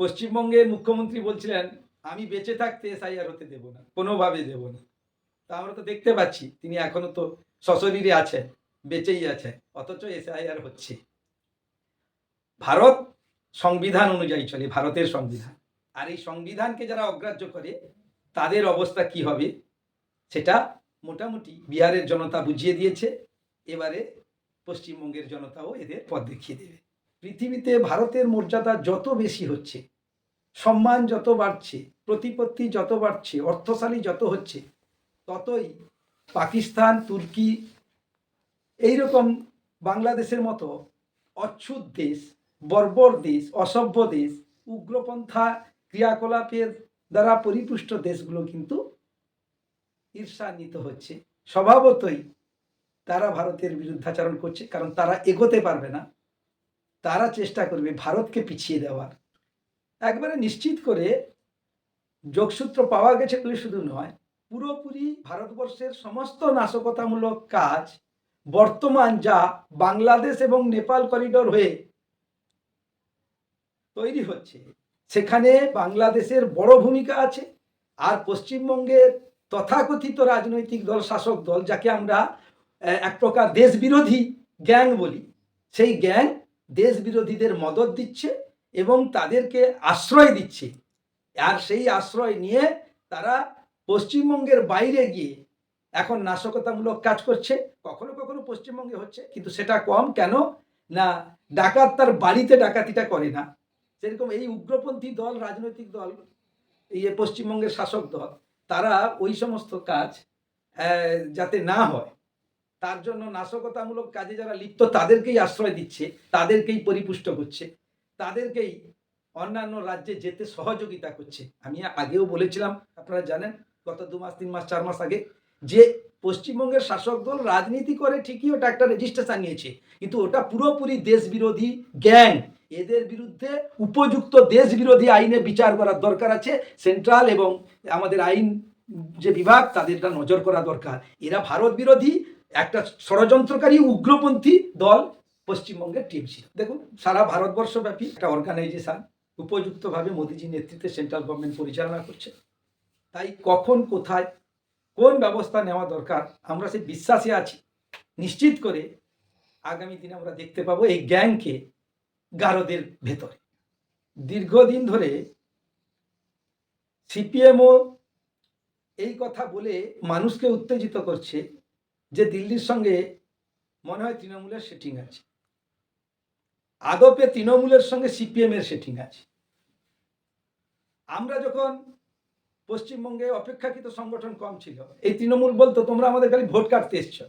পশ্চিমবঙ্গের মুখ্যমন্ত্রী বলছিলেন, আমি বেঁচে থাকতে এসআইআর হতে দেব না, কোনোভাবে দেব না। তা আমরা তো দেখতে পাচ্ছি, তিনি এখনও তো সশরীরে আছেন, বেঁচেই আছেন, অথচ এসআইআর হচ্ছে। ভারত সংবিধান অনুযায়ী চলে, ভারতের সংবিধান। আর এই সংবিধানকে যারা অগ্রাহ্য করে, তাদের অবস্থা কি হবে? সেটা মোটামুটি বিহারের জনতা বুঝিয়ে দিয়েছে, এবারে পশ্চিমবঙ্গের জনতাও এদের পথ দেখিয়ে দেবে। পৃথিবীতে ভারতের মর্যাদা যত বেশি হচ্ছে সম্মান যত বাড়ছে, প্রতিপত্তি যত বাড়ছে, অর্থশালী যত হচ্ছে, ততই পাকিস্তান, তুর্কি এইরকম বাংলাদেশের মতো অচ্ছুত দেশ, বর্বর দেশ, অসভ্য দেশ, উগ্রপন্থা ক্রিয়াকলাপের দ্বারা পরিপুষ্ট দেশগুলো কিন্তু ঈর্ষান্বিত হচ্ছে। স্বভাবতই তারা ভারতের বিরুদ্ধাচরণ করছে, কারণ তারা এগোতে পারবে না। তারা চেষ্টা করবে ভারতকে পিছিয়ে দেওয়ার। একবারে নিশ্চিত করে যোগসূত্র পাওয়া গেছে বলে শুধু নয়, পুরোপুরি ভারতবর্ষের সমস্ত নাশকতামূলক কাজ বর্তমান যা বাংলাদেশ এবং নেপাল করিডোর হয়ে তৈরি হচ্ছে, সেখানে বাংলাদেশের বড় ভূমিকা আছে। আর পশ্চিমবঙ্গের তথাকথিত রাজনৈতিক দল, শাসক দল, যাকে আমরা এক প্রকার দেশ বিরোধী গ্যাং বলি, সেই গ্যাং দেশ বিরোধীদের মদত দিচ্ছে। এবং তাদেরকে আশ্রয় দিচ্ছে। আর সেই আশ্রয় নিয়ে তারা পশ্চিমবঙ্গের বাইরে গিয়ে এখন নাশকতামূলক কাজ করছে। কখনো কখনো পশ্চিমবঙ্গে হচ্ছে, কিন্তু সেটা কম। কেন? না, ডাকাত তার বাড়িতে ডাকাতিটা করে না। সেরকম এই উগ্রপন্থী দল, রাজনৈতিক দল, এই পশ্চিমবঙ্গের শাসক দল, তারা ওই সমস্ত কাজ যাতে না হয়, তার জন্য নাশকতামূলক কাজে যারা লিপ্ত, তাদেরকেই আশ্রয় দিচ্ছে, তাদেরকেই পরিপুষ্ট করছে। তাদেরকেই অন্যান্য রাজ্যে যেতে সহযোগিতা করছে। আমি আগেও বলেছিলাম, আপনারা জানেন, গত দু মাস, তিন মাস, চার মাস আগে যে পশ্চিমবঙ্গের শাসক দল রাজনীতি করে ঠিকই ওটা একটা রেজিস্ট্রেশন নিয়েছে, কিন্তু ওটা পুরোপুরি দেশ বিরোধী গ্যাং এদের বিরুদ্ধে উপযুক্ত দেশ বিরোধী আইনে বিচার করার দরকার আছে সেন্ট্রাল এবং আমাদের আইন যে বিভাগ, তাদেরটা নজর করা দরকার। এরা ভারত বিরোধী, একটা ষড়যন্ত্রকারী উগ্রপন্থী দল পশ্চিমবঙ্গের টিএমসি দেখুন, সারা ভারতবর্ষব্যাপী একটা অর্গানাইজেশন উপযুক্তভাবে মোদিজির নেতৃত্বে সেন্ট্রাল গভর্নমেন্ট পরিচালনা করছে। তাই কখন, কোথায়, কোন ব্যবস্থা নেওয়া দরকার আমরা সেই বিশ্বাসে আছি। নিশ্চিত করে আগামী দিনে আমরা দেখতে পাবো এই গ্যাংকে গারদের ভেতরে। দীর্ঘদিন ধরে সিপিএমও এই কথা বলে মানুষকে উত্তেজিত করছে যে দিল্লির সঙ্গে মনে হয় তৃণমূলের সেটিং আছে। আদপে তৃণমূলের সঙ্গে সিপিএম এর সেটিং আছে। আমরা যখন পশ্চিমবঙ্গে অপেক্ষাকৃত সংগঠন কম ছিল, এই তৃণমূল বলতো, তোমরা আমাদের খালি ভোট কাটতে এসছো।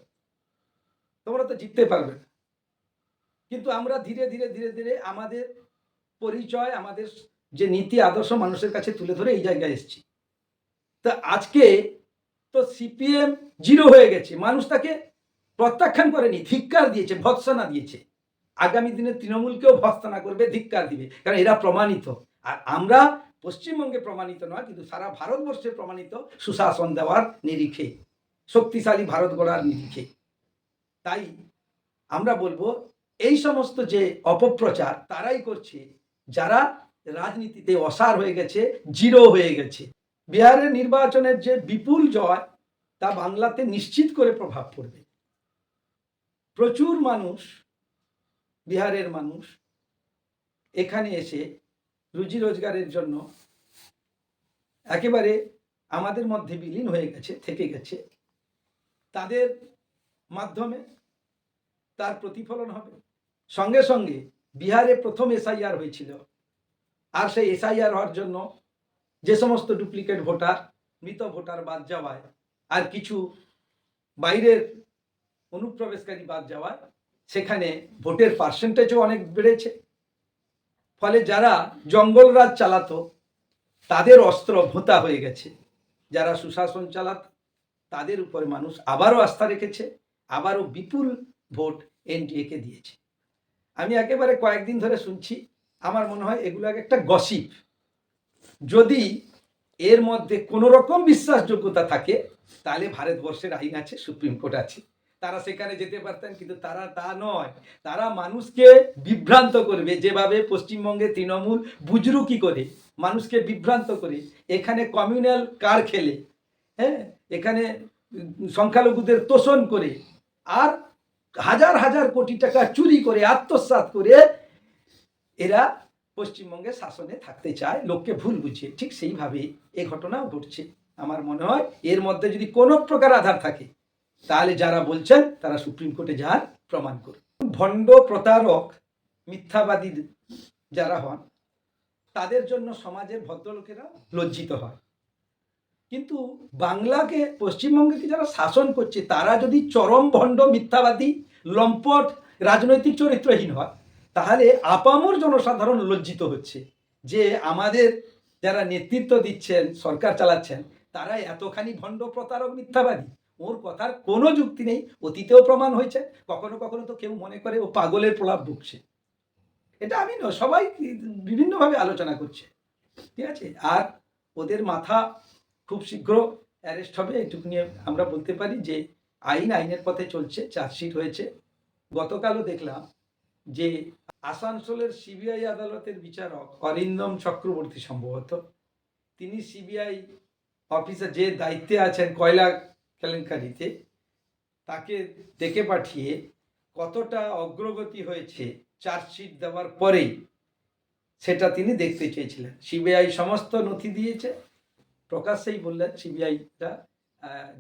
তোমরা তো জিততে পারবে না। কিন্তু আমরা ধীরে ধীরে ধীরে ধীরে আমাদের পরিচয়, আমাদের যে নীতি, আদর্শ মানুষের কাছে তুলে ধরে এই জায়গায় এসেছি। তা আজকে তো সিপিএম জিরো হয়ে গেছে। মানুষ তাকে প্রত্যাখ্যান করেনি, ধিক্কার দিয়েছে, ভৎসনা দিয়েছে। আগামী দিনে তৃণমূলকেও ভৎসনা করবে, ধিক্কার দিবে। কারণ এরা প্রমাণিত। আর আমরা পশ্চিমবঙ্গে প্রমাণিত নয়, কিন্তু সারা ভারতবর্ষে প্রমাণিত সুশাসন দেওয়ার নিরিখে, শক্তিশালী ভারত গড়ার নিরিখে। তাই আমরা বলব, এই সমস্ত যে অপপ্রচার তারাই করছে, যারা রাজনীতিতে অসার হয়ে গেছে, জিরো হয়ে গেছে। বিহারের নির্বাচনের যে বিপুল জয়, তা বাংলাতে নিশ্চিত করে প্রভাব পড়বে। প্রচুর মানুষ বিহারের মানুষ এখানে এসে রুজি রোজগারের জন্য একেবারে আমাদের মধ্যে বিলীন হয়ে গেছে, থেকে গেছে। তাদের মাধ্যমে তার প্রতিফলন হবে। সঙ্গে সঙ্গে বিহারে প্রথম এসআইআর হয়েছিল। আর সেই এসআইআর হওয়ার জন্য যে সমস্ত ডুপ্লিকেট ভোটার, মৃত ভোটার বাদ যাওয়ায়, আর কিছু বাইরের অনুপ্রবেশকারী বাদ যাওয়ায় সেখানে ভোটের পার্সেন্টেজও অনেক বেড়েছে। ফলে যারা জঙ্গলরাজ চালাতো, তাদের অস্ত্র ভোঁতা হয়ে গেছে। যারা সুশাসন চালাত, তাদের উপরে মানুষ আবারও আস্থা রেখেছে, আবারও বিপুল ভোট এনডিএকে দিয়েছে। আমি একেবারে কয়েকদিন ধরে শুনছি, আমার মনে হয় এগুলো এক একটা গসিপ যদি এর মধ্যে কোনো রকম বিশ্বাসযোগ্যতা থাকে, তাহলে ভারতবর্ষের আইন আছে, সুপ্রিম কোর্ট আছে। তারা সেখানে যেতে পারতেন, কিন্তু তারা তা নয়। তারা মানুষকে বিভ্রান্ত করবে। যেভাবে পশ্চিমবঙ্গে তৃণমূল বুজরুকি করে, মানুষকে বিভ্রান্ত করে। এখানে কমিউনাল কার খেলে? হ্যাঁ? এখানে সংখ্যালঘুদের তোষণ করে। আর হাজার হাজার কোটি টাকা চুরি করে, আত্মসাৎ করে এরা পশ্চিমবঙ্গে শাসনে থাকতে চায়, লোককে ভুল বুঝিয়ে ঠিক সেইভাবে এই ঘটনাও ঘটছে। আমার মনে হয় এর মধ্যে যদি কোনো প্রকার আধার থাকে তাহলে যারা বলছেন, তারা সুপ্রিম কোর্টে যান প্রমাণ করুন। ভণ্ড প্রতারক, মিথ্যাবাদী যারা হন, তাদের জন্য সমাজের ভদ্রলোকেরা লজ্জিত হয়। কিন্তু বাংলাকে, পশ্চিমবঙ্গকে যারা শাসন করছে, তারা যদি চরম, ভণ্ড, মিথ্যাবাদী, লম্পট, রাজনৈতিক চরিত্রহীন হয়, তাহলে আপামর জনসাধারণ লজ্জিত হচ্ছে যে আমাদের যারা নেতৃত্ব দিচ্ছেন, সরকার চালাচ্ছেন, তারা এতখানি ভণ্ড, প্রতারক, মিথ্যাবাদী। ওর কথার কোনো যুক্তি নেই, অতীতেও প্রমাণ হয়েছে, কখনো কখনো তো কেউ মনে করে ও পাগলের প্রলাপ বকছে এটা আমি নয়, সবাই বিভিন্নভাবে আলোচনা করছে। ঠিক আছে? আর ওদের মাথা খুব শীঘ্র অ্যারেস্ট হবে এটুকু নিয়ে আমরা বলতে পারি যে আইন আইনের পথে চলছে, চার্জশিট হয়েছে। গতকালও দেখলাম যে আসানসোলের সিবিআই আদালতের বিচারক অরিন্দম চক্রবর্তী সম্ভবত, তিনি সিবিআই অফিসে যে দায়িত্বে আছেন, কয়লা কেলেঙ্কারিতে তাকে ডেকে পাঠিয়ে কতটা অগ্রগতি হয়েছে চার্জশিট দেওয়ার পরেই সেটা তিনি দেখতে চেয়েছিলেন। সিবিআই সমস্ত নথি দিয়েছে, প্রকাশ্যেই বললেন সিবিআইটা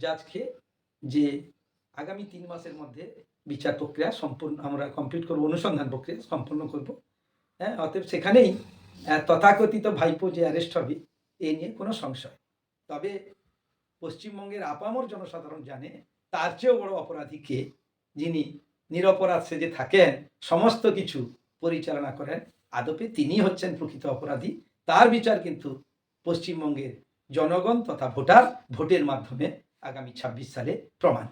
জাজকে যে আগামী তিন মাসের মধ্যে বিচার প্রক্রিয়া সম্পূর্ণ, আমরা কমপ্লিট করব, অনুসন্ধান প্রক্রিয়া সম্পূর্ণ করব। হ্যাঁ অতএব সেখানেই তথাকথিত ভাইপো যে অ্যারেস্ট হবে, এ নিয়ে কোনো সংশয়। তবে পশ্চিমবঙ্গের আপামর জনসাধারণ জানে, তার চেয়েও বড় অপরাধীকে যিনি নিরপরাধ সেজে থাকেন, সমস্ত কিছু পরিচালনা করেন, আদপে তিনি হচ্ছেন প্রকৃত অপরাধী। তার বিচার কিন্তু পশ্চিমবঙ্গের জনগণ তথা ভোটার, ভোটের মাধ্যমে আগামী ছাব্বিশ সালে প্রমাণ